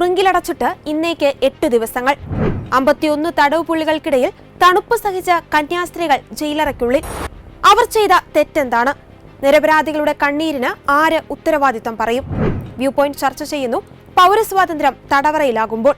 തുറുങ്കിലടച്ചിട്ട് ഇന്നേക്ക് എട്ട് ദിവസങ്ങൾ. അമ്പത്തിയൊന്ന് തടവ് പുള്ളികൾക്കിടയിൽ തണുപ്പ് സഹിച്ച കന്യാസ്ത്രീകൾ ജയിലറയ്ക്കുള്ളിൽ. അവർ ചെയ്ത തെറ്റെന്താണ്? നിരപരാധികളുടെ കണ്ണീരിന് ആര് ഉത്തരവാദിത്തം പറയും? വ്യൂ പോയിന്റ് ചർച്ച ചെയ്യുന്നു. പൗരസ്വാതന്ത്ര്യം തടവറയിലാകുമ്പോൾ.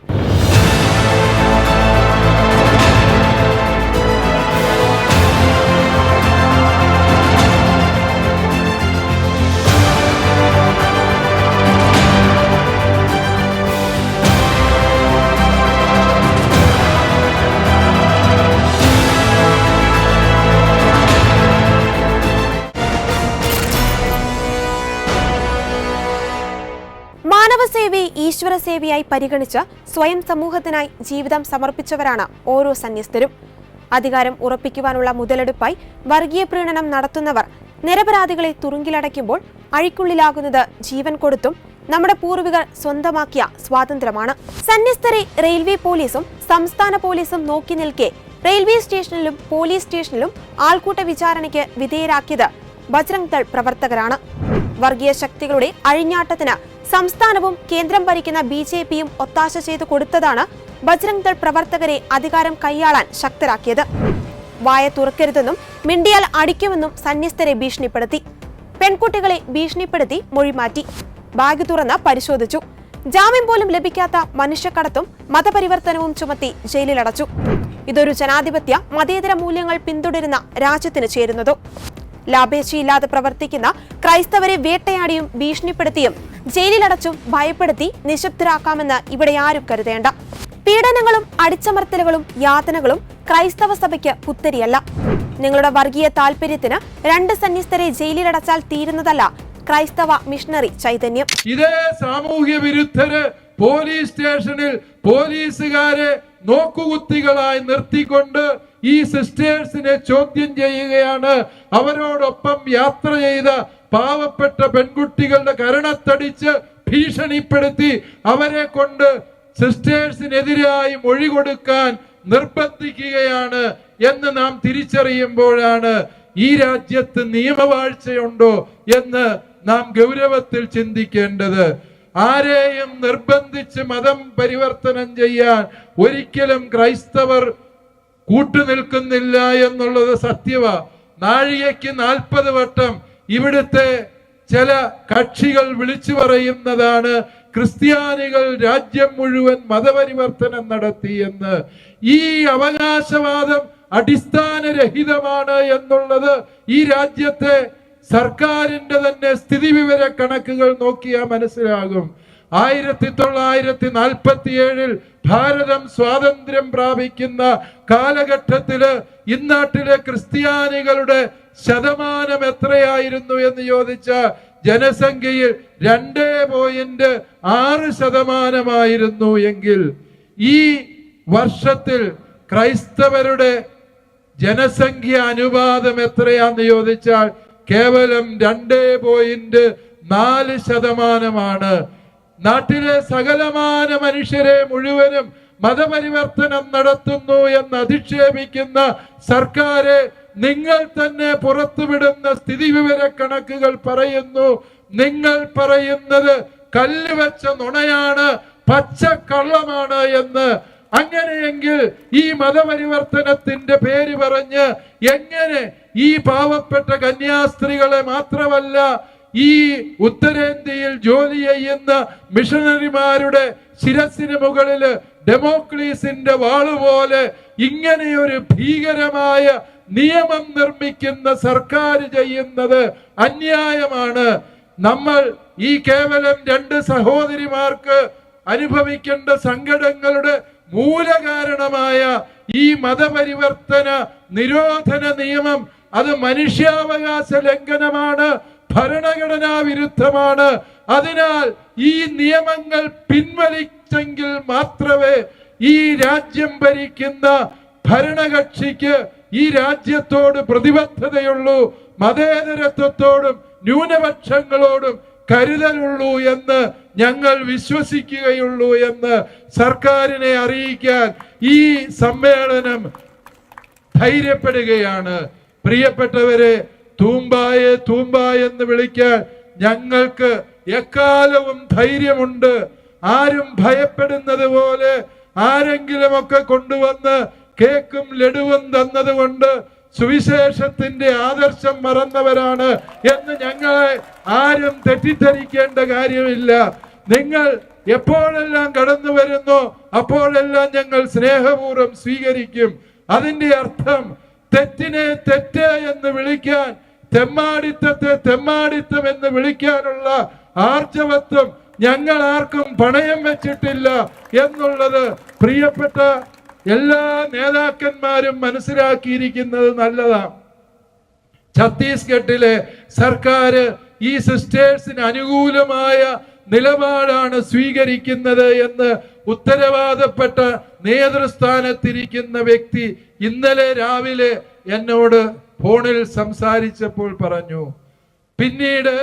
ഈശ്വരസേവയായി പരിഗണിച്ച് സ്വയം സമൂഹത്തിനായി ജീവിതം സമർപ്പിച്ചവരാണ് ഓരോ സന്യസ്തരും. അധികാരം ഉറപ്പിക്കുവാനുള്ള മുതലെടുപ്പായി വർഗീയ പ്രീണനം നടത്തുന്നവർ നിരപരാധികളെ തുറുങ്കിലടയ്ക്കുമ്പോൾ അഴിക്കുള്ളിലാകുന്നത് ജീവൻ കൊടുത്തും നമ്മുടെ പൂർവികർ സ്വന്തമാക്കിയ സ്വാതന്ത്ര്യമാണ്. സന്യസ്തരെ റെയിൽവേ പോലീസും സംസ്ഥാന പോലീസും നോക്കി നിൽക്കെ റെയിൽവേ സ്റ്റേഷനിലും പോലീസ് സ്റ്റേഷനിലും ആൾക്കൂട്ട വിചാരണയ്ക്ക് വിധേയരാക്കിയത് ബജ്രംഗ് ദൾ പ്രവർത്തകരാണ്. വർഗീയ ശക്തികളുടെ അഴിഞ്ഞാട്ടത്തിന് സംസ്ഥാനവും കേന്ദ്രം ഭരിക്കുന്ന ബി ജെ പിയും ഒത്താശ ചെയ്തു കൊടുത്തതാണ് ബജ്രംഗ് ദൾ പ്രവർത്തകരെ അധികാരം കൈയാളാൻ ശക്തരാക്കിയത്. വായ തുറക്കരുതെന്നും മിണ്ടിയാൽ അടിക്കുമെന്നും സന്യസ്തരെ ഭീഷണിപ്പെടുത്തി. പെൺകുട്ടികളെ ഭീഷണിപ്പെടുത്തി മൊഴിമാറ്റി. ബാഗ് തുറന്ന് പരിശോധിച്ചു. ജാമ്യം പോലും ലഭിക്കാത്ത മനുഷ്യക്കടത്തും മതപരിവർത്തനവും ചുമത്തി ജയിലിലടച്ചു. ഇതൊരു ജനാധിപത്യ മതേതര മൂല്യങ്ങൾ പിന്തുടരുന്ന രാജ്യത്തിന് ചേരുന്നതോ. ലാഭേച്ഛയില്ലാതെ പ്രവർത്തിക്കുന്ന ക്രൈസ്തവരെ വേട്ടയാടിയും ഭീഷണിപ്പെടുത്തിയും ജയിലിലടച്ചും ഭയപ്പെടുത്തി നിശബ്ദരാക്കാമെന്ന് ഇവിടെ ആരും കരുതേണ്ട. പീഡനങ്ങളും അടിച്ചമർത്തലുകളും യാതനകളും ക്രൈസ്തവ സഭയ്ക്ക് പുത്തരിയല്ല. നിങ്ങളുടെ വർഗീയ താല്പര്യത്തിന് രണ്ട് സന്യസ്തരെ ജയിലിലടച്ചാൽ തീരുന്നതല്ല ക്രൈസ്തവ മിഷണറി ചൈതന്യം. ഇതേ സാമൂഹ്യ വിരുദ്ധര് പോലീസ് സ്റ്റേഷനിൽ പോലീസുകാരെ നോക്കുകുത്തികളായി നിർത്തിക്കൊണ്ട് ഈ സിസ്റ്റേഴ്സിനെ ചോദ്യം ചെയ്യുകയാണ്. അവരോടൊപ്പം യാത്ര ചെയ്ത പാവപ്പെട്ട പെൺകുട്ടികളുടെ കരണത്തടിച്ച് ഭീഷണിപ്പെടുത്തി അവരെ കൊണ്ട് സിസ്റ്റേഴ്സിനെതിരായി മൊഴി കൊടുക്കാൻ നിർബന്ധിക്കുകയാണ് എന്ന് നാം തിരിച്ചറിയുമ്പോഴാണ് ഈ രാജ്യത്ത് നിയമവാഴ്ചയുണ്ടോ എന്ന് നാം ഗൗരവത്തിൽ ചിന്തിക്കേണ്ടത്. ആരെയും നിർബന്ധിച്ച് മതം പരിവർത്തനം ചെയ്യാൻ ഒരിക്കലും ക്രൈസ്തവർ കൂട്ടുനിൽക്കുന്നില്ല എന്നുള്ളത് സത്യവ. നാഴികയ്ക്ക് നാൽപ്പത് വട്ടം ഇവിടുത്തെ ചില കക്ഷികൾ വിളിച്ചു പറയുന്നതാണ് ക്രിസ്ത്യാനികൾ രാജ്യം മുഴുവൻ മതപരിവർത്തനം നടത്തി എന്ന്. ഈ അവകാശവാദം അടിസ്ഥാനരഹിതമാണ് എന്നുള്ളത് ഈ രാജ്യത്തെ സർക്കാരിന്റെ തന്നെ സ്ഥിതിവിവര കണക്കുകൾ നോക്കിയാൽ മനസ്സിലാകും. ആയിരത്തി തൊള്ളായിരത്തി നാൽപ്പത്തി ഏഴിൽ ഭാരതം സ്വാതന്ത്ര്യം പ്രാപിക്കുന്ന കാലഘട്ടത്തിൽ ഇന്നാട്ടിലെ ക്രിസ്ത്യാനികളുടെ ശതമാനം എത്രയായിരുന്നു എന്ന് ചോദിച്ച ജനസംഖ്യയിൽ രണ്ടേ പോയിന്റ് ആറ് ശതമാനമായിരുന്നു എങ്കിൽ ഈ വർഷത്തിൽ ക്രൈസ്തവരുടെ ജനസംഖ്യ അനുപാതം എത്രയാന്ന് ചോദിച്ചാൽ കേവലം രണ്ടേ പോയിന്റ് നാല് ശതമാനമാണ്. നാട്ടിലെ സകലമാന മനുഷ്യരെ മുഴുവനും മതപരിവർത്തനം നടത്തുന്നു എന്ന് അധിക്ഷേപിക്കുന്ന സർക്കാരെ നിങ്ങൾ തന്നെ പുറത്തുവിടുന്ന സ്ഥിതിവിവര കണക്കുകൾ പറയുന്നു. നിങ്ങൾ പറയുന്നത് കല്ല് വെച്ച നുണയാണ് പച്ചക്കള്ളമാണ് എന്ന്. അങ്ങനെയെങ്കിൽ ഈ മതപരിവർത്തനത്തിന്റെ പേര് പറഞ്ഞ് എങ്ങനെ ഈ പാവപ്പെട്ട കന്യാസ്ത്രീകളെ മാത്രമല്ല ഈ ഉത്തരേന്ത്യയിൽ ജോലി ചെയ്യുന്ന മിഷണറിമാരുടെ ശിരസിന് മുകളിൽ ഡെമോക്ലീസിന്റെ വാളുപോലെ ഇങ്ങനെയൊരു ഭീകരമായ നിയമം നിർമ്മിക്കുന്ന സർക്കാർ ചെയ്യുന്നത് അന്യായമാണ്. നമ്മൾ ഈ കേവലം രണ്ട് സഹോദരിമാർക്ക് അനുഭവിക്കേണ്ട സങ്കടങ്ങളുടെ മൂലകാരണമായ ഈ മതപരിവർത്തന നിരോധന നിയമം അത് മനുഷ്യാവകാശ ലംഘനമാണ്. ഭരണഘടനാ വിരുദ്ധമാണ്. അതിനാൽ ഈ നിയമങ്ങൾ പിൻവലിച്ചെങ്കിൽ മാത്രമേ ഈ രാജ്യം ഭരിക്കുന്ന ഭരണകക്ഷിക്ക് ഈ രാജ്യത്തോട് പ്രതിബദ്ധതയുള്ളൂ മതേതരത്വത്തോടും ന്യൂനപക്ഷങ്ങളോടും കരുതലുള്ളൂ എന്ന് ഞങ്ങൾ വിശ്വസിക്കുകയുള്ളൂ എന്ന് സർക്കാരിനെ അറിയിക്കാൻ ഈ സമ്മേളനം ധൈര്യപ്പെടുകയാണ്. പ്രിയപ്പെട്ടവരെ തൂമ്പായെ തൂമ്പ എന്ന് വിളിക്കാൻ ഞങ്ങൾക്ക് എക്കാലവും ധൈര്യമുണ്ട്. ആരും ഭയപ്പെടുന്നത് പോലെ ആരെങ്കിലുമൊക്കെ കൊണ്ടുവന്ന് കേക്കും ലഡുവും തന്നതുകൊണ്ട് സുവിശേഷത്തിന്റെ ആദർശം മറന്നവരാണ് എന്ന് ഞങ്ങളെ ആരും തെറ്റിദ്ധരിക്കേണ്ട കാര്യമില്ല. നിങ്ങൾ എപ്പോഴെല്ലാം കടന്നു വരുന്നു അപ്പോഴെല്ലാം ഞങ്ങൾ സ്നേഹപൂർവം സ്വീകരിക്കും. അതിന്റെ അർത്ഥം തെറ്റിനെ തെറ്റ് എന്ന് വിളിക്കാൻ തെമ്മാടിത്തത്തെ തെമ്മാടിത്തം എന്ന് വിളിക്കാനുള്ള ആർജവത്വം ഞങ്ങൾ ആർക്കും പണയം വെച്ചിട്ടില്ല എന്നുള്ളത് പ്രിയപ്പെട്ട എല്ലാ നേതാക്കന്മാരും മനസ്സിലാക്കിയിരിക്കുന്നത് നല്ലതാണ് ഛത്തീസ്ഗഡിലെ സർക്കാർ ഈ സിസ്റ്റേഴ്സിന് അനുകൂലമായ നിലപാടാണ് സ്വീകരിക്കുന്നത് എന്ന് ഉത്തരവാദപ്പെട്ട നേതൃസ്ഥാനത്തിരിക്കുന്ന വ്യക്തി ഇന്നലെ രാവിലെ എന്നോട് ഫോണിൽ സംസാരിച്ചപ്പോൾ പറഞ്ഞു പിന്നീട്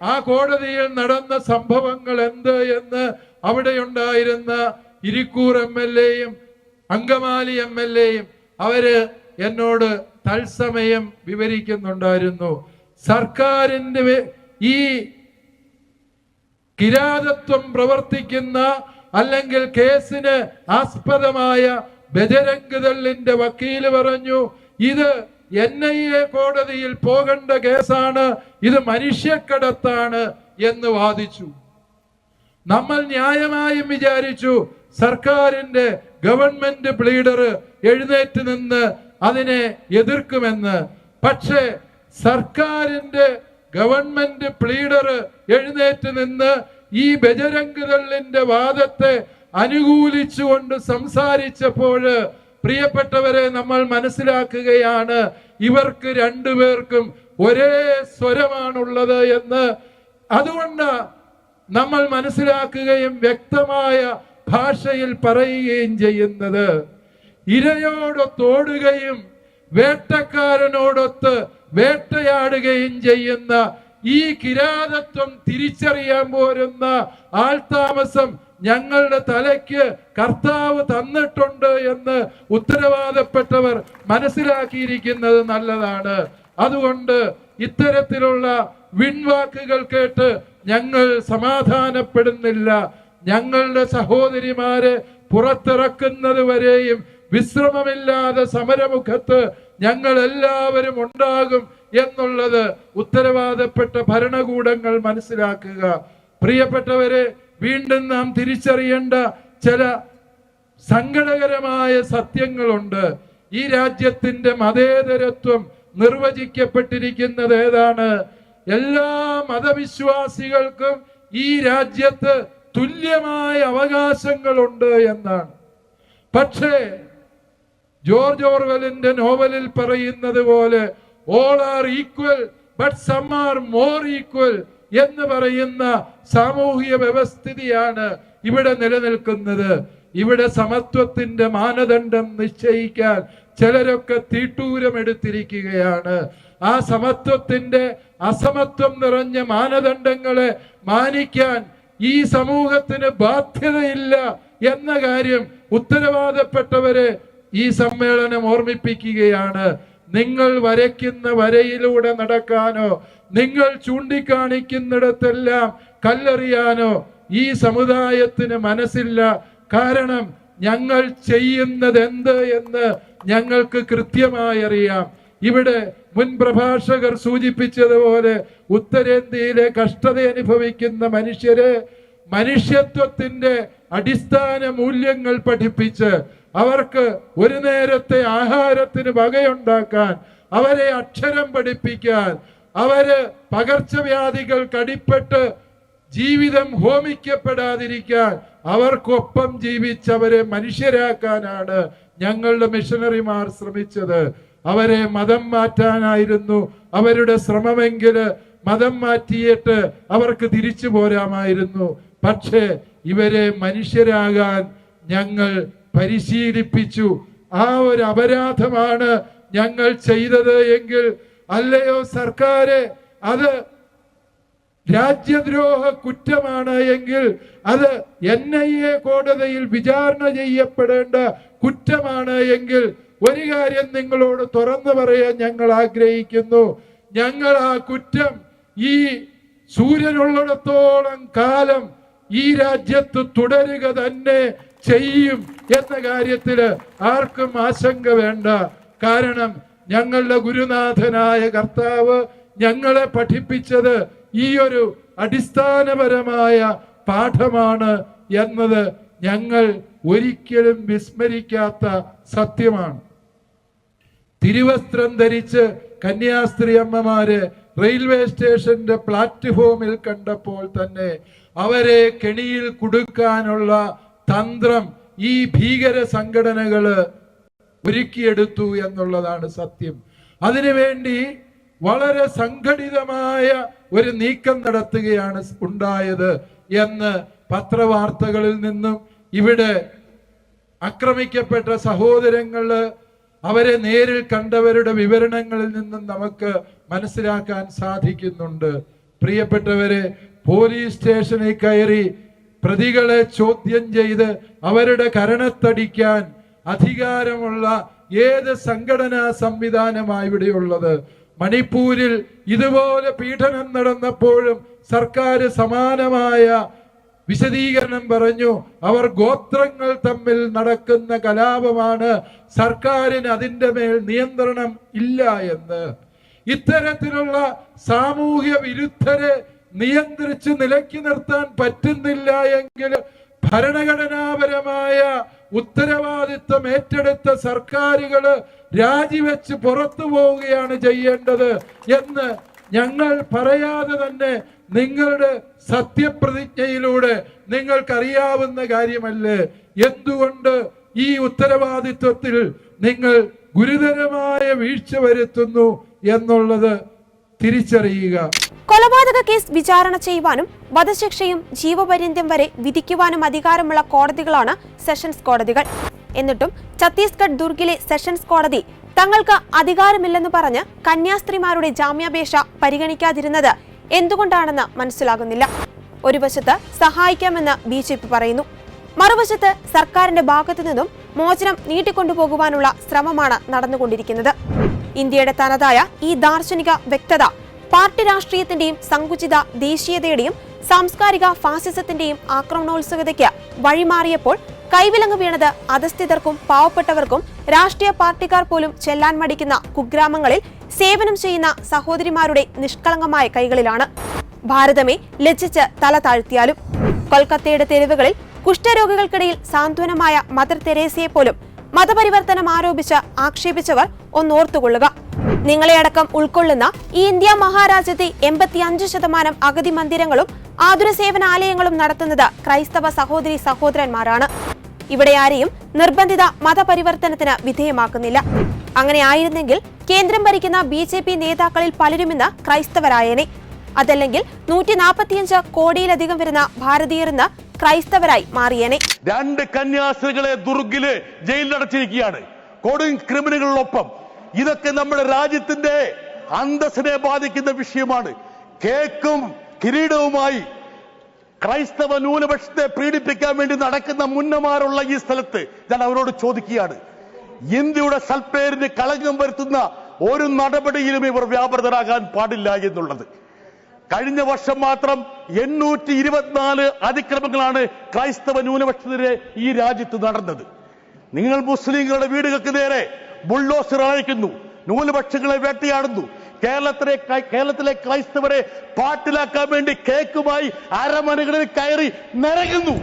ആ കോടതിയിൽ നടന്ന സംഭവങ്ങൾ എന്ത് എന്ന് അവിടെ ഉണ്ടായിരുന്ന ഇരിക്കൂർ എം എൽ എയും അങ്കമാലി എം എൽ എയും അവർ എന്നോട് തത്സമയം വിവരിക്കുന്നുണ്ടായിരുന്നു. സർക്കാരിന്റെ ഈ കിരാതത്വം പ്രവർത്തിക്കുന്ന അല്ലെങ്കിൽ കേസിന് ആസ്പദമായ ബജരംഗ് ദളിന്റെ വക്കീൽ പറഞ്ഞു ഇത് എൻ ഐ എ കോടതിയിൽ പോകേണ്ട കേസാണ് ഇത് മനുഷ്യക്കടത്താണ് എന്ന് വാദിച്ചു. നമ്മൾ ന്യായമായും വിചാരിച്ചു സർക്കാരിന്റെ ഗവൺമെന്റ് പ്ലീഡർ എഴുന്നേറ്റ് നിന്ന് അതിനെ എതിർക്കുമെന്ന്. പക്ഷേ സർക്കാരിന്റെ ഗവൺമെന്റ് പ്ലീഡർ എഴുന്നേറ്റ് നിന്ന് ഈ ബജരംഗ് വാദത്തെ അനുകൂലിച്ചുകൊണ്ട് സംസാരിച്ചപ്പോൾ പ്രിയപ്പെട്ടവരെ നമ്മൾ മനസ്സിലാക്കുകയാണ് ഇവർക്ക് രണ്ടുപേർക്കും ഒരേ സ്വരമാണുള്ളത് എന്ന്. അതുകൊണ്ട് നമ്മൾ മനസ്സിലാക്കുകയും വ്യക്തമായ ഭാഷയിൽ പറയുകയും ചെയ്യുന്നത്. ഇരയോടൊത്തോടുകയും വേട്ടക്കാരനോടൊത്ത് വേട്ടയാടുകയും ചെയ്യുന്ന ഈ കിരാതത്വം തിരിച്ചറിയാൻ പോരുന്ന ആൾതാമസം ഞങ്ങളുടെ തലയ്ക്ക് കർത്താവ് തന്നിട്ടുണ്ട് എന്ന് ഉത്തരവാദപ്പെട്ടവർ മനസ്സിലാക്കിയിരിക്കുന്നത് നല്ലതാണ്. അതുകൊണ്ട് ഇത്തരത്തിലുള്ള വിൺവാക്കുകൾ കേട്ട് ഞങ്ങൾ സമാധാനപ്പെടുന്നില്ല. ഞങ്ങളുടെ സഹോദരിമാരെ പുറത്തിറക്കുന്നത് വരെയും വിശ്രമമില്ലാതെ സമരമുഖത്ത് ഞങ്ങൾ എല്ലാവരും ഉണ്ടാകും എന്നുള്ളത് ഉത്തരവാദപ്പെട്ട ഭരണകൂടങ്ങൾ മനസ്സിലാക്കുക. പ്രിയപ്പെട്ടവരെ വീണ്ടും നാം തിരിച്ചറിയേണ്ട ചില സങ്കടകരമായ സത്യങ്ങളുണ്ട്. ഈ രാജ്യത്തിന്റെ മതേതരത്വം നിർവചിക്കപ്പെട്ടിരിക്കുന്നത് ഏതാണ്? എല്ലാ മതവിശ്വാസികൾക്കും ഈ രാജ്യത്ത് തുല്യമായ അവകാശങ്ങളുണ്ട് എന്നാണ്. പക്ഷേ ജോർജ് ഓർവെലിന്റെ നോവലിൽ പറയുന്നത് പോലെ all are equal but some are more equal എന്ന് പറയുന്ന സാമൂഹിക വ്യവസ്ഥിതിയാണ് ഇവിടെ നിലനിൽക്കുന്നത്. ഇവിടെ സമത്വത്തിന്റെ മാനദണ്ഡം നിശ്ചയിക്കാൻ ചിലരൊക്കെ തീട്ടൂരം എടുത്തിരിക്കുകയാണ്. ആ സമത്വത്തിന്റെ അസമത്വം നിറഞ്ഞ മാനദണ്ഡങ്ങളെ മാനിക്കാൻ ഈ സമൂഹത്തിന് ബാധ്യതയില്ല എന്ന കാര്യം ഉത്തരവാദപ്പെട്ടവരെ ഈ സമ്മേളനം ഓർമ്മിപ്പിക്കുകയാണ്. നിങ്ങൾ വരയ്ക്കുന്ന വരയിലൂടെ നടക്കാനോ നിങ്ങൾ ചൂണ്ടിക്കാണിക്കുന്നിടത്തെല്ലാം കല്ലെറിയാനോ ഈ സമുദായത്തിന് മനസ്സില്ല. കാരണം ഞങ്ങൾ ചെയ്യുന്നത് എന്ത് എന്ന് ഞങ്ങൾക്ക് കൃത്യമായി അറിയാം ഇവിടെ മുൻ പ്രഭാഷകർ സൂചിപ്പിച്ചതുപോലെ ഉത്തരേന്ത്യയിലെ കഷ്ടത അനുഭവിക്കുന്ന മനുഷ്യരെ മനുഷ്യത്വത്തിന്റെ അടിസ്ഥാന മൂല്യങ്ങൾ പഠിപ്പിച്ച് അവർക്ക് ഒരു നേരത്തെ ആഹാരത്തിന് വകയുണ്ടാക്കാൻ അവരെ അക്ഷരം പഠിപ്പിക്കാൻ അവർ പകർച്ചവ്യാധികൾ കടിപ്പെട്ട് ജീവിതം ഹോമിക്കപ്പെടാതിരിക്കാൻ അവർക്കൊപ്പം ജീവിച്ചവരെ മനുഷ്യരാക്കാനാണ് ഞങ്ങളുടെ മിഷനറിമാർ ശ്രമിച്ചത്. അവരെ മതം മാറ്റാനായിരുന്നു അവരുടെ ശ്രമമെങ്കിൽ മതം മാറ്റിയിട്ട് അവർക്ക് തിരിച്ചു പോരാമായിരുന്നു. പക്ഷേ ഇവരെ മനുഷ്യരാകാൻ ഞങ്ങൾ പരിശീലിപ്പിച്ചു. ആ ഒരു അപരാധമാണ് ഞങ്ങൾ ചെയ്തത് എങ്കിൽ അല്ലയോ സർക്കാരെ? അത് രാജ്യദ്രോഹ കുറ്റമാണ് എങ്കിൽ അത് എൻ ഐ എ കോടതിയിൽ വിചാരണ ചെയ്യപ്പെടേണ്ട കുറ്റമാണ് എങ്കിൽ ഒരു കാര്യം നിങ്ങളോട് തുറന്നു പറയാൻ ഞങ്ങൾ ആഗ്രഹിക്കുന്നു. ഞങ്ങൾ ആ കുറ്റം ഈ സൂര്യനുള്ളിടത്തോളം കാലം ഈ രാജ്യത്ത് തുടരുക തന്നെ ചെയ്യും എന്ന കാര്യത്തിൽ ആർക്കും ആശങ്ക വേണ്ട. കാരണം ഞങ്ങളുടെ ഗുരുനാഥനായ കർത്താവ് ഞങ്ങളെ പഠിപ്പിച്ചത് ഈ ഒരു അടിസ്ഥാനപരമായ പാഠമാണ് എന്നത് ഞങ്ങൾ ഒരിക്കലും വിസ്മരിക്കാത്ത സത്യമാണ്. തിരുവസ്ത്രം ധരിച്ച് കന്യാസ്ത്രീ അമ്മമാര് റെയിൽവേ സ്റ്റേഷന്റെ പ്ലാറ്റ്ഫോമിൽ കണ്ടപ്പോൾ തന്നെ അവരെ കെണിയിൽ കുടുക്കാനുള്ള തന്ത്രം ഈ ഭീകര സംഘടനകൾ ഒരുക്കിയെടുത്തു എന്നുള്ളതാണ് സത്യം. അതിനുവേണ്ടി വളരെ സംഘടിതമായ ഒരു നീക്കം നടത്തുകയാണ് ഉണ്ടായത് എന്ന് പത്രവാർത്തകളിൽ നിന്നും ഇവിടെ ആക്രമിക്കപ്പെട്ട സഹോദരങ്ങൾ അവരെ നേരിൽ കണ്ടവരുടെ വിവരണങ്ങളിൽ നിന്നും നമുക്ക് മനസ്സിലാക്കാൻ സാധിക്കുന്നുണ്ട്. പ്രിയപ്പെട്ടവരെ പോലീസ് സ്റ്റേഷനിൽ കയറി പ്രതികളെ ചോദ്യം ചെയ്ത് അവരുടെ കരണത്തടിക്കാൻ അധികാരമുള്ള ഏത് സംഘടനാ സംവിധാനമാണ് ഇവിടെയുള്ളത്? മണിപ്പൂരിൽ ഇതുപോലെ പീഡനം നടന്നപ്പോഴും സർക്കാർ സമാനമായ വിശദീകരണം പറഞ്ഞു അവർ ഗോത്രങ്ങൾ തമ്മിൽ നടക്കുന്ന കലാപമാണ് സർക്കാരിന് അതിന്റെ മേൽ നിയന്ത്രണം ഇല്ല എന്ന്. ഇത്തരത്തിലുള്ള സാമൂഹ്യ വിരുദ്ധരെ നിയന്ത്രിച്ച് നിലക്കി നിർത്താൻ പറ്റുന്നില്ല എങ്കിൽ ഭരണഘടനാപരമായ ഉത്തരവാദിത്വം ഏറ്റെടുത്ത സർക്കാരുകൾ രാജിവെച്ച് പുറത്തു പോവുകയാണ് ചെയ്യേണ്ടത് എന്ന് ഞങ്ങൾ പറയാതെ തന്നെ നിങ്ങളുടെ സത്യപ്രതിജ്ഞയിലൂടെ നിങ്ങൾക്കറിയാവുന്ന കാര്യമല്ലേ? എന്തുകൊണ്ട് ഈ ഉത്തരവാദിത്വത്തിൽ നിങ്ങൾ ഗുരുതരമായ വീഴ്ച വരുത്തുന്നു എന്നുള്ളത് തിരിച്ചറിയുക. കൊലപാതക കേസ് വിചാരണ ചെയ്യുവാനും വധശിക്ഷയും ജീവപര്യന്തം വരെ വിധിക്കുവാനും അധികാരമുള്ള കോടതികളാണ് സെഷൻസ് കോടതികൾ. എന്നിട്ടും ഛത്തീസ്ഗഡ് ദുർഗിലെ സെഷൻസ് കോടതി തങ്ങൾക്ക് അധികാരമില്ലെന്ന് പറഞ്ഞ് കന്യാസ്ത്രീമാരുടെ ജാമ്യാപേക്ഷ പരിഗണിക്കാതിരുന്നത് എന്തുകൊണ്ടാണെന്ന് മനസ്സിലാകുന്നില്ല. ഒരു വശത്ത് സഹായിക്കാമെന്ന് ബി ജെ പി പറയുന്നു. മറുവശത്ത് സർക്കാരിന്റെ ഭാഗത്തു നിന്നും മോചനം നീട്ടിക്കൊണ്ടുപോകുവാനുള്ള ശ്രമമാണ് നടന്നുകൊണ്ടിരിക്കുന്നത്. ഇന്ത്യയുടെ തനതായ ഈ ദാർശനിക വ്യക്തത പാർട്ടി രാഷ്ട്രീയത്തിന്റെയും സങ്കുചിത ദേശീയതയുടെയും സാംസ്കാരിക ഫാസിസത്തിന്റെയും ആക്രമണോത്സുകതയ്ക്ക് വഴിമാറിയപ്പോൾ കൈവിലങ്ങ് വീണത് അധസ്ഥിതർക്കും പാവപ്പെട്ടവർക്കും രാഷ്ട്രീയ പാർട്ടിക്കാർ പോലും ചെല്ലാൻ മടിക്കുന്ന കുഗ്രാമങ്ങളിൽ സേവനം ചെയ്യുന്ന സഹോദരിമാരുടെ നിഷ്കളങ്കമായ കൈകളിലാണ് ഭാരതമേ ലജ്ജിച്ച് തല താഴ്ത്തിയാലും. കൊൽക്കത്തയുടെ തെരുവുകളിൽ കുഷ്ഠരോഗികൾക്കിടയിൽ സാന്ത്വനമായ മദർ തെരേസയെ പോലും മതപരിവർത്തനം ആരോപിച്ച് ആക്ഷേപിച്ചവർ ഒന്നോർത്തുകൊള്ളുക. നിങ്ങളെ അടക്കം ഉൾക്കൊള്ളുന്ന ഈ ഇന്ത്യ മഹാരാജ്യത്തെ എൺപത്തിയഞ്ച് ശതമാനം അഗതി മന്ദിരങ്ങളും ആതുര സേവനാലയങ്ങളും നടത്തുന്നത് ക്രൈസ്തവ സഹോദരി സഹോദരന്മാരാണ്. ഇവിടെ ആരെയും നിർബന്ധിത മതപരിവർത്തനത്തിന് വിധേയമാക്കുന്നില്ല. അങ്ങനെ ആയിരുന്നെങ്കിൽ കേന്ദ്രം ഭരിക്കുന്ന ബി ജെ പി നേതാക്കളിൽ പലരും ഇന്ന് ക്രൈസ്തവരായേനെ. അതല്ലെങ്കിൽ നൂറ്റി നാൽപ്പത്തിയഞ്ച് കോടിയിലധികം വരുന്ന ഭാരതീയർ ഇന്ന് ക്രൈസ്തവരായി മാറിയേനെ. രണ്ട് കന്യാസ്ത്രീകളെ ദുർഗിൽ ജയിലിലടച്ചിരിക്കുകയാണ്. കൊടും ക്രിമിനലുകളൊപ്പം ഇതൊക്കെ നമ്മുടെ രാജ്യത്തിന്റെ അന്തസ്സിനെ ബാധിക്കുന്ന വിഷയമാണ്. കേക്കും കിരീടവുമായി ക്രൈസ്തവ ന്യൂനപക്ഷത്തെ പീഡിപ്പിക്കാൻ വേണ്ടി നടക്കുന്ന മുന്നമാരുള്ള ഈ സ്ഥലത്ത് ഞാൻ അവരോട് ചോദിക്കുകയാണ്. ഇന്ത്യയുടെ സൽപ്പേരിന് കളങ്കം വരുത്തുന്ന ഒരു നടപടിയിലും ഇവർ വ്യാപൃതരാകാൻ പാടില്ല എന്നുള്ളത്. കഴിഞ്ഞ വർഷം മാത്രം എണ്ണൂറ്റി ഇരുപത്തിനാല് അതിക്രമങ്ങളാണ് ക്രൈസ്തവ ന്യൂനപക്ഷത്തിനെതിരെ ഈ രാജ്യത്ത് നടന്നത്. നിങ്ങൾ മുസ്ലിങ്ങളുടെ വീടുകൾക്ക് നേരെ ബുൾഡോസർ അയക്കുന്നു ന്യൂനപക്ഷങ്ങളെ വേട്ടയാടുന്നു. കേരളത്തിലെ കേരളത്തിലെ ക്രൈസ്തവരെ പാട്ടിലാക്കാൻ വേണ്ടി കേക്കുമായി അരമനകളിൽ കയറി നിരങ്ങുന്നു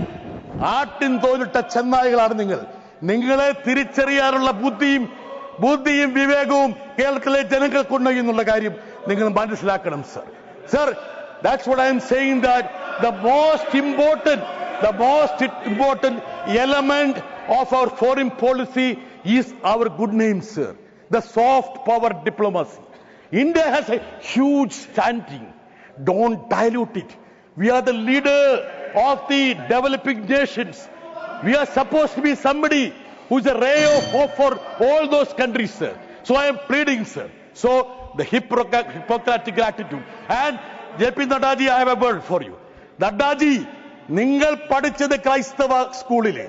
ആട്ടിൻ തോലിട്ട ചെന്നായികളാണ് നിങ്ങൾ. നിങ്ങളെ തിരിച്ചറിയാനുള്ള ബുദ്ധിയും ബുദ്ധിയും വിവേകവും കേരളത്തിലെ ജനങ്ങൾക്കുണ്ട് എന്നുള്ള കാര്യം നിങ്ങൾ മനസ്സിലാക്കണം sir sir that's what I am saying that the most important the most important element of our foreign policy is our good name, sir. The soft power diplomacy. India has a huge standing. Don't dilute it. We are the leader of the developing nations. We are supposed to be somebody who's a ray of hope for all those countries, sir. So I am pleading, sir. So the Hippocra- Hippocratic attitude. And JP Nadaji, I have a word for you. നഡ്ഡാജി നിങ്ങൾ പഠിച്ചത് ക്രൈസ്തവ സ്കൂളില്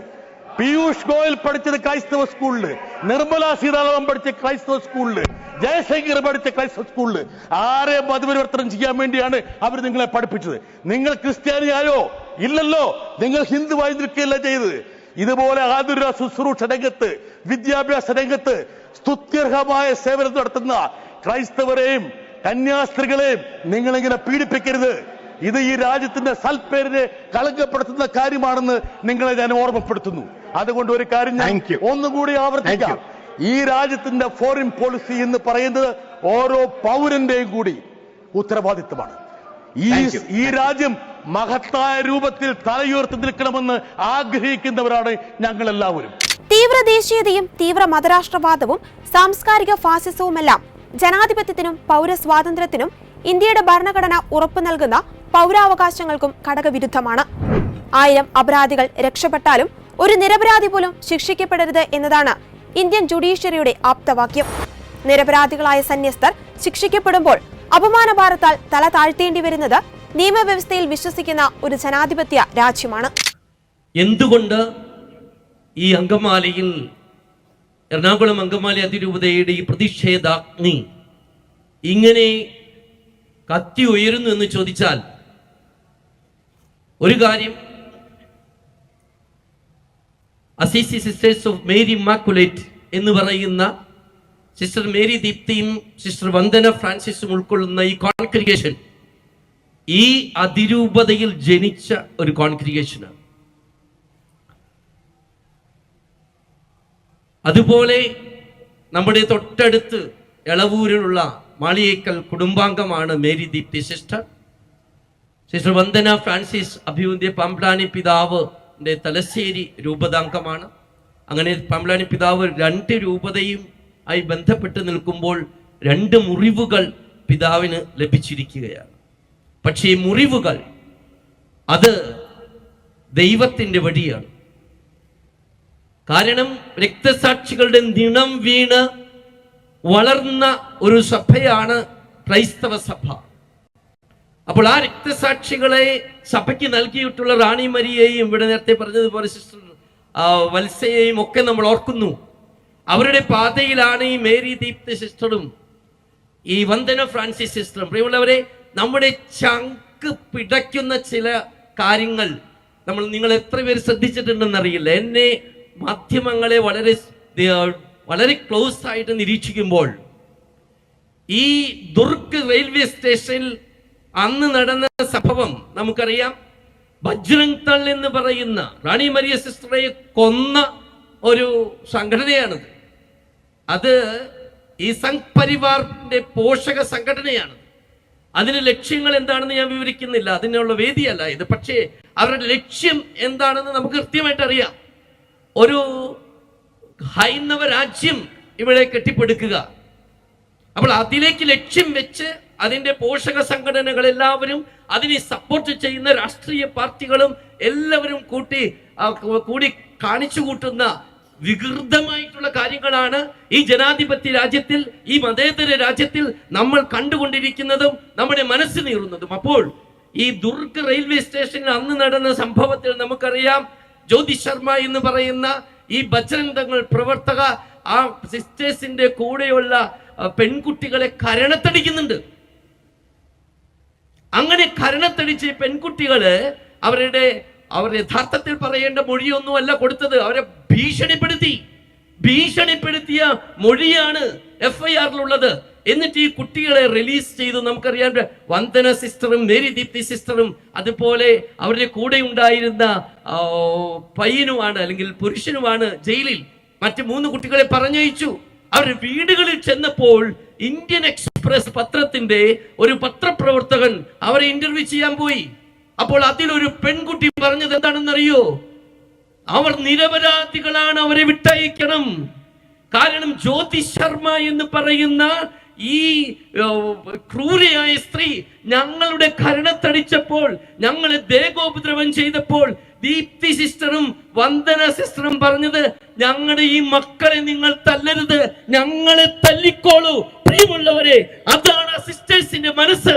പീയൂഷ് ഗോയൽ പഠിച്ചത് ക്രൈസ്തവ സ്കൂളിൽ. നിർമ്മല സീതാരാമൻ പഠിച്ച ക്രൈസ്തവ സ്കൂളിൽ. ജയശങ്കർ പഠിച്ച ക്രൈസ്തവ സ്കൂളിൽ. ആരെ മതപരിവർത്തനം ചെയ്യാൻ വേണ്ടിയാണ് അവർ നിങ്ങളെ പഠിപ്പിച്ചത്? നിങ്ങൾ ക്രിസ്ത്യാനിയായോ? ഇല്ലല്ലോ. നിങ്ങൾ ഹിന്ദു നിൽക്കുകയല്ല ചെയ്തത്. ഇതുപോലെ ആതുര ശുശ്രൂഷ രംഗത്ത് വിദ്യാഭ്യാസ രംഗത്ത് സ്തുത്യർഹമായ സേവനം നടത്തുന്ന ക്രൈസ്തവരെയും കന്യാസ്ത്രീകളെയും നിങ്ങളിങ്ങനെ പീഡിപ്പിക്കരുത്. ഇത് ഈ രാജ്യത്തിന്റെ സൽപ്പേരിനെ കളങ്കപ്പെടുത്തുന്ന കാര്യമാണെന്ന് നിങ്ങളെ ഞാൻ ഓർമ്മപ്പെടുത്തുന്നു. അതുകൊണ്ട് ഒരു കാര്യം ഞാൻ. ഒന്നുകൂടി ആവർത്തിക്കാം. ഈ രാജ്യത്തിന്റെ ഫോറിൻ പോളിസി എന്ന് പറയുന്നത് ഓരോ പൗരന്റെയും കൂടി ഉത്തരവാദിത്വമാണ്. ഈ ഈ രാജ്യം മഹത്തായ രൂപത്തിൽ തലയുയർത്തി നിൽക്കണമെന്ന് ആഗ്രഹിക്കുന്നവരാണ് ഞങ്ങൾ എല്ലാവരും തീവ്ര ദേശീയതയും തീവ്ര മതരാഷ്ട്രവാദവും സാംസ്കാരിക ഫാസിസവുമെല്ലാം ജനാധിപത്യത്തിനും പൗരസ്വാതന്ത്ര്യത്തിനും ഇന്ത്യയുടെ ഭരണഘടന ഉറപ്പു നൽകുന്ന പൗരാവകാശങ്ങൾക്കും ഘടകവിരുദ്ധമാണ്. ആയിരം അപരാധികൾ രക്ഷപ്പെട്ടാലും ഒരു നിരപരാധി പോലും ശിക്ഷിക്കപ്പെടരുത് എന്നതാണ് ഇന്ത്യൻ ജുഡീഷ്യറിയുടെ ആപ്തവാക്യം. നിരപരാധികളായ സന്യസ്തർ ശിക്ഷിക്കപ്പെടുമ്പോൾ അപമാനഭാരത്താൽ തല താഴ്ത്തേണ്ടി വരുന്നത് നിയമവ്യവസ്ഥയിൽ വിശ്വസിക്കുന്ന ഒരു ജനാധിപത്യ രാജ്യമാണ്. എന്തുകൊണ്ട് ഈ അങ്കമാലിയിൽ എറണാകുളം അങ്കമാലി അതിരൂപതയുടെ ഈ പ്രതിഷേധാഗ്നി ഇങ്ങനെ കത്തി ഉയരുന്നു എന്ന് ചോദിച്ചാൽ ഒരു കാര്യം Assisi sisters of Mary immaculate എന്ന് പറയുന്ന സിസ്റ്റർ മേരി ദീപ്തിയും സിസ്റ്റർ വന്ദന ഫ്രാൻസിസും ഉൾക്കൊള്ളുന്ന ഈ കോൺക്രിഗേഷൻ ഈ അതിരൂപതയിൽ ജനിച്ച ഒരു കോൺക്രിഗേഷനാണ് അതുപോലെ നമ്മുടെ തൊട്ടടുത്ത് എളവൂരിലുള്ള Maliyekkal കുടുംബാംഗമാണ് Mary Deepthi sister sister Vandana Francis അഭിവന്ദ്യ Pamplany പിതാവിന്റെ തലശ്ശേരി രൂപതാംഗമാണ്. അങ്ങനെ പമ്പളാനി പിതാവ് രണ്ട് രൂപതയും ആയി ബന്ധപ്പെട്ട് നിൽക്കുമ്പോൾ രണ്ട് മുറിവുകൾ പിതാവിന് ലഭിച്ചിരിക്കുകയാണ്. പക്ഷേ ഈ മുറിവുകൾ അത് ദൈവത്തിന്റെ വഴിയാണ്. കാരണം രക്തസാക്ഷികളുടെ നിണം വീണ് വളർന്ന ഒരു സഭയാണ് ക്രൈസ്തവ സഭ. അപ്പോൾ ആ രക്തസാക്ഷികളെ സഭയ്ക്ക് നൽകിയിട്ടുള്ള റാണി മരിയെയും ഇവിടെ നേരത്തെ പറഞ്ഞതുപോലെ സിസ്റ്റർ വത്സയെയും ഒക്കെ നമ്മൾ ഓർക്കുന്നു. അവരുടെ പാതയിലാണ് ഈ മേരി ദീപ്തി സിസ്റ്ററും ഈ വന്ദന ഫ്രാൻസിസ് സിസ്റ്ററും. പ്രിയമുള്ളവരെ നമ്മുടെ ചങ്ക് പിടയ്ക്കുന്ന ചില കാര്യങ്ങൾ നമ്മൾ നിങ്ങൾ എത്ര പേര് ശ്രദ്ധിച്ചിട്ടുണ്ടെന്ന് അറിയില്ല എന്നെ മാധ്യമങ്ങളെ വളരെ വളരെ ക്ലോസ് ആയിട്ട് നിരീക്ഷിക്കുമ്പോൾ ഈ ദുർഗ് റെയിൽവേ സ്റ്റേഷനിൽ അന്ന് നടന്ന സംഭവം നമുക്കറിയാം. ബജ്രംഗ് തൾ എന്ന് പറയുന്ന റാണി മരിയ സിസ്റ്ററെ കൊന്ന ഒരു സംഘടനയാണത്. അത് ഈ സംഘ് പരിവാറിന്റെ പോഷക സംഘടനയാണ്. അതിന് ലക്ഷ്യങ്ങൾ എന്താണെന്ന് ഞാൻ വിവരിക്കുന്നില്ല. അതിനുള്ള വേദിയല്ല ഇത്. പക്ഷേ അവരുടെ ലക്ഷ്യം എന്താണെന്ന് നമുക്ക് കൃത്യമായിട്ട് അറിയാം. ഒരു ഹൈന്ദവ രാജ്യം ഇവിടെ കെട്ടിപ്പടുക്കുക. അപ്പോൾ അതിലേക്ക് ലക്ഷ്യം വെച്ച് അതിന്റെ പോഷക സംഘടനകൾ എല്ലാവരും അതിനെ സപ്പോർട്ട് ചെയ്യുന്ന രാഷ്ട്രീയ പാർട്ടികളും എല്ലാവരും കൂട്ടി കൂടി കാണിച്ചു കൂട്ടുന്ന വികൃതമായിട്ടുള്ള കാര്യങ്ങളാണ് ഈ ജനാധിപത്യ രാജ്യത്തിൽ ഈ മതേതര രാജ്യത്തിൽ നമ്മൾ കണ്ടുകൊണ്ടിരിക്കുന്നതും നമ്മുടെ മനസ്സ് നീറുന്നതും. അപ്പോൾ ഈ ദുർഗ് റെയിൽവേ സ്റ്റേഷനിൽ അന്ന് നടന്ന സംഭവത്തിൽ നമുക്കറിയാം ജ്യോതി ശർമ്മ എന്ന് പറയുന്ന ഈ ബജരംഗങ്ങൾ പ്രവർത്തക ആ സിസ്റ്റേഴ്സിന്റെ കൂടെയുള്ള പെൺകുട്ടികളെ കരണത്തടിക്കുന്നുണ്ട്. അങ്ങനെ കരണത്തടിച്ച് ഈ പെൺകുട്ടികൾ അവരുടെ അവർ യഥാർത്ഥത്തിൽ പറയേണ്ട മൊഴിയൊന്നുമല്ല കൊടുത്തത്. അവരെ ഭീഷണിപ്പെടുത്തി. ഭീഷണിപ്പെടുത്തിയ മൊഴിയാണ് എഫ് ഐ ആറിലുള്ളത് എന്നിട്ട് ഈ കുട്ടികളെ റിലീസ് ചെയ്തു നമുക്കറിയാം വന്ദന സിസ്റ്ററും മേരി ദീപ്തി സിസ്റ്ററും അതുപോലെ അവരുടെ കൂടെ ഉണ്ടായിരുന്ന പയ്യനുമാണ് അല്ലെങ്കിൽ പുരുഷനുമാണ് ജയിലിൽ. മറ്റ് മൂന്ന് കുട്ടികളെ പറഞ്ഞയച്ചു. അവർ വീടുകളിൽ ചെന്നപ്പോൾ ഇന്ത്യൻ എക്സ്പ്രസ് പത്രത്തിന്റെ ഒരു പത്രപ്രവർത്തകൻ അവരെ ഇന്റർവ്യൂ ചെയ്യാൻ പോയി. അപ്പോൾ അതിലൊരു പെൺകുട്ടി പറഞ്ഞത് എന്താണെന്നറിയോ? അവർ നിരപരാധികളാണ് അവരെ വിട്ടയക്കണം. കാരണം ജ്യോതി ശർമ്മ എന്ന് പറയുന്ന ഈ ക്രൂരയായ സ്ത്രീ ഞങ്ങളുടെ കരണത്തടിച്ചപ്പോൾ ഞങ്ങളെ ദേഹോപദ്രവം ചെയ്തപ്പോൾ ദീപ്തി സിസ്റ്ററും വന്ദന സിസ്റ്ററും പറഞ്ഞത് ഞങ്ങളുടെ ഈ മക്കളെ നിങ്ങൾ തല്ലരുത്. ഞങ്ങളെ തല്ലിക്കോളൂ. പ്രിയമുള്ളവരെ അതാണ് സിസ്റ്റേഴ്സിന്റെ മനസ്സ്.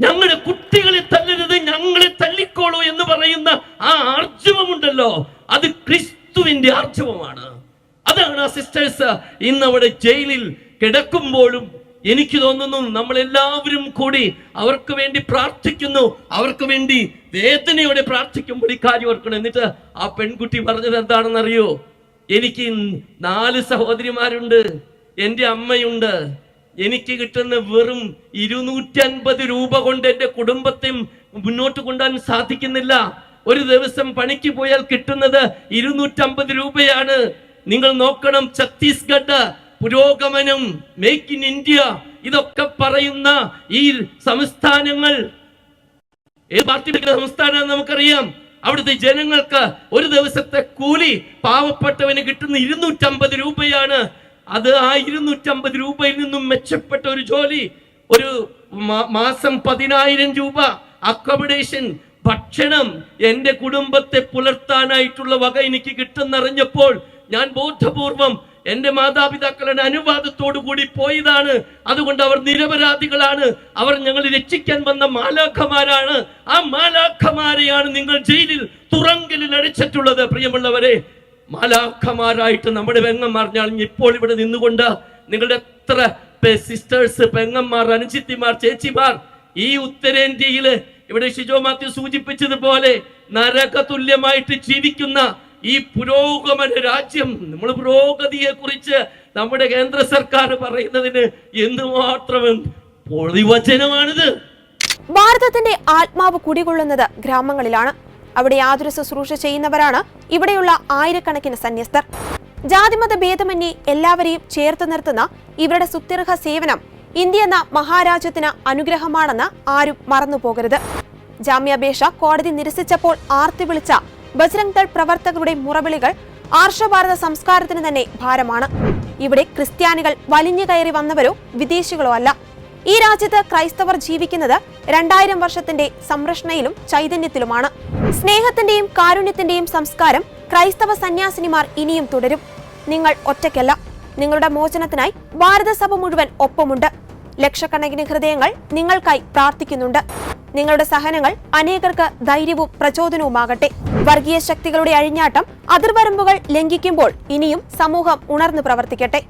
ഞങ്ങളുടെ കുട്ടികളെ തല്ലരുത് ഞങ്ങളെ തല്ലിക്കോളൂ എന്ന് പറയുന്ന ആ ആർജവമുണ്ടല്ലോ. അത് ക്രിസ്തുവിന്റെ ആർജവമാണ്. അതാണ് ആ സിസ്റ്റേഴ്സ് ഇന്നവിടെ ജയിലിൽ കിടക്കുമ്പോഴും എനിക്ക് തോന്നുന്നു നമ്മൾ എല്ലാവരും കൂടി അവർക്ക് വേണ്ടി പ്രാർത്ഥിക്കുന്നു. അവർക്ക് വേണ്ടി വേദനയോടെ പ്രാർത്ഥിക്കുമ്പോൾ ഈ കാര്യം ഓർക്കണം. എന്നിട്ട് ആ പെൺകുട്ടി പറഞ്ഞത് എന്താണെന്നറിയോ? എനിക്ക് നാല് സഹോദരിമാരുണ്ട്. എന്റെ അമ്മയുണ്ട്. എനിക്ക് കിട്ടുന്ന വെറും ഇരുന്നൂറ്റി അൻപത് രൂപ കൊണ്ട് എന്റെ കുടുംബത്തെ മുന്നോട്ട് കൊണ്ടുപോകാൻ സാധിക്കുന്നില്ല. ഒരു ദിവസം പണിക്ക് പോയാൽ കിട്ടുന്നത് ഇരുന്നൂറ്റമ്പത് രൂപയാണ്. നിങ്ങൾ നോക്കണം ഛത്തീസ്ഗഡ് പുരോഗമനം മേക്ക് ഇൻ ഇന്ത്യ ഇതൊക്കെ പറയുന്ന ഈ സംസ്ഥാനങ്ങൾ. ഏത് പാർട്ടി സംസ്ഥാനം നമുക്കറിയാം. അവിടുത്തെ ജനങ്ങൾക്ക് ഒരു ദിവസത്തെ കൂലി പാവപ്പെട്ടവന് കിട്ടുന്ന ഇരുന്നൂറ്റമ്പത് രൂപയാണ്. അത് ആ ഇരുന്നൂറ്റമ്പത് രൂപയിൽ നിന്നും മെച്ചപ്പെട്ട ഒരു ജോലി. ഒരു മാസം പതിനായിരം രൂപ അക്കോമഡേഷൻ ഭക്ഷണം എന്റെ കുടുംബത്തെ പുലർത്താനായിട്ടുള്ള വക എനിക്ക് കിട്ടുന്നറിഞ്ഞപ്പോൾ ഞാൻ ബോധപൂർവം എന്റെ മാതാപിതാക്കളുടെ അനുവാദത്തോടു കൂടി പോയതാണ്. അതുകൊണ്ട് അവർ നിരപരാധികളാണ്. അവർ ഞങ്ങൾ രക്ഷിക്കാൻ വന്ന മാലാഖമാരാണ്. ആ മാലാഖമാരെയാണ് നിങ്ങൾ ജയിലിൽ തുറങ്കലിൽ അടിച്ചിട്ടുള്ളത്. പ്രിയമുള്ളവരെ മാലാഖമാരായിട്ട് നമ്മുടെ പെങ്ങന്മാർ ഞാൻ ഇപ്പോൾ ഇവിടെ നിന്നുകൊണ്ട് നിങ്ങളുടെ എത്ര സിസ്റ്റേഴ്സ് പെങ്ങന്മാർ അനുചിത്തിമാർ ചേച്ചിമാർ ഈ ഉത്തരേന്ത്യയിൽ ഇവിടെ ഷിജോ മാത്യു സൂചിപ്പിച്ചതുപോലെ നരകതുല്യമായിട്ട് ജീവിക്കുന്ന ഈ പുരോഗമന രാജ്യം നമ്മൾ പുരോഗതിയെ കുറിച്ച് നമ്മുടെ കേന്ദ്ര സർക്കാർ പറയുന്നതിന് എന്തുമാത്രം പൊളിവചനമാണിത് ഭാരതത്തിന്റെ ആത്മാവ് കുടികൊള്ളുന്നത് ഗ്രാമങ്ങളിലാണ്. അവിടെ യാതൊരു ശുശ്രൂഷ ചെയ്യുന്നവരാണ് ഇവിടെയുള്ള ആയിരക്കണക്കിന് സന്യസ്തർ. ജാതിമത ഭേദമന്യേ എല്ലാവരെയും ചേർത്ത് നിർത്തുന്ന ഇവരുടെ സുത്യർഹ സേവനം ഇന്ത്യ എന്ന മഹാരാജ്യത്തിന് അനുഗ്രഹമാണെന്ന് ആരും മറന്നുപോകരുത്. ജാമ്യാപേക്ഷ കോടതി നിരസിച്ചപ്പോൾ ആർത്തി വിളിച്ച ബജ്രംഗ് ദൾ പ്രവർത്തകരുടെ മുറവിളികൾ ആർഷഭാരത സംസ്കാരത്തിന് തന്നെ ഭാരമാണ്. ഇവിടെ ക്രിസ്ത്യാനികൾ വലിഞ്ഞു കയറി വന്നവരോ വിദേശികളോ അല്ല. ഈ രാജ്യത്ത് ക്രൈസ്തവർ ജീവിക്കുന്നത് രണ്ടായിരം വർഷത്തിന്റെ സംരക്ഷണയിലും ചൈതന്യത്തിലുമാണ്. സ്നേഹത്തിന്റെയും കാരുണ്യത്തിന്റെയും സംസ്കാരം ക്രൈസ്തവ സന്യാസിനിമാർ ഇനിയും തുടരും. നിങ്ങൾ ഒറ്റയ്ക്കല്ല. നിങ്ങളുടെ മോചനത്തിനായി ഭാരതസഭ മുഴുവൻ ഒപ്പമുണ്ട്. ലക്ഷക്കണക്കിന് ഹൃദയങ്ങൾ നിങ്ങൾക്കായി പ്രാർത്ഥിക്കുന്നുണ്ട്. നിങ്ങളുടെ സഹനങ്ങൾ അനേകർക്ക് ധൈര്യവും പ്രചോദനവുമാകട്ടെ. വർഗീയ ശക്തികളുടെ അഴിഞ്ഞാട്ടം അതിർവരമ്പുകൾ ലംഘിക്കുമ്പോൾ ഇനിയും സമൂഹം ഉണർന്നു പ്രവർത്തിക്കട്ടെ.